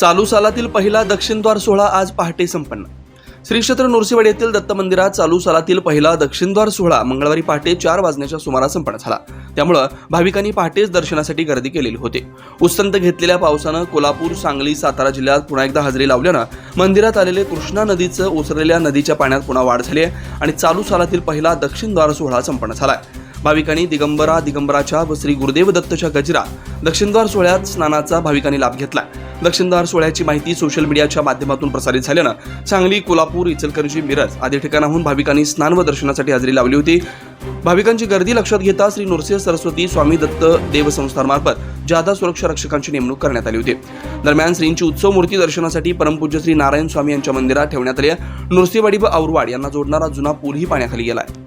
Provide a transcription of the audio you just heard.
चालू सालातील पहिला दक्षिणद्वार सोहळा आज पहाटे संपन्न. श्री क्षेत्र येथील दत्त मंदिरात चालू सालातील पहिला दक्षिणद्वार सोहळा मंगळवारी पहाटे चार वाजण्याच्या सुमारास संपन्न झाला. त्यामुळं भाविकांनी पहाटेच दर्शनासाठी गर्दी केलेली होती. उत्संत घेतलेल्या पावसानं कोल्हापूर सांगली सातारा जिल्ह्यात पुन्हा एकदा हजेरी लावल्यानं मंदिरात आलेले कृष्णा नदीचं ओसरलेल्या नदीच्या पाण्यात पुन्हा वाढ झाली आहे आणि चालू सालातील पहिला दक्षिणद्वार सोहळा संपन्न झाला आहे भाविकांनी दिगंबरा दिगंबराच्या व श्री गुरुदेव दत्तच्या गजरात दक्षिणद्वार सोहळ्यात स्नानाचा भाविकांनी लाभ घेतला दक्षिणद्वार सोहळ्याची माहिती सोशल मीडियाच्या माध्यमातून प्रसारित झाल्यानं सांगली कोल्हापूर इचलकरंजी मिरज आदी ठिकाणाहून भाविकांनी स्नान व दर्शनासाठी हजेरी लावली होती. भाविकांची गर्दी लक्षात घेता श्री नृसिंह सरस्वती स्वामी दत्त देवसंस्थांमार्फत जादा सुरक्षा रक्षकांची नेमणूक करण्यात आली होती. दरम्यान श्रींची उत्सव मूर्ती दर्शनासाठी परमपूज्य श्री नारायण स्वामी यांच्या मंदिरात ठेवण्यात आली नृसिंहवाडी व औरवाड यांना जोडणारा जुना पूलही पाण्याखाली गेला आहे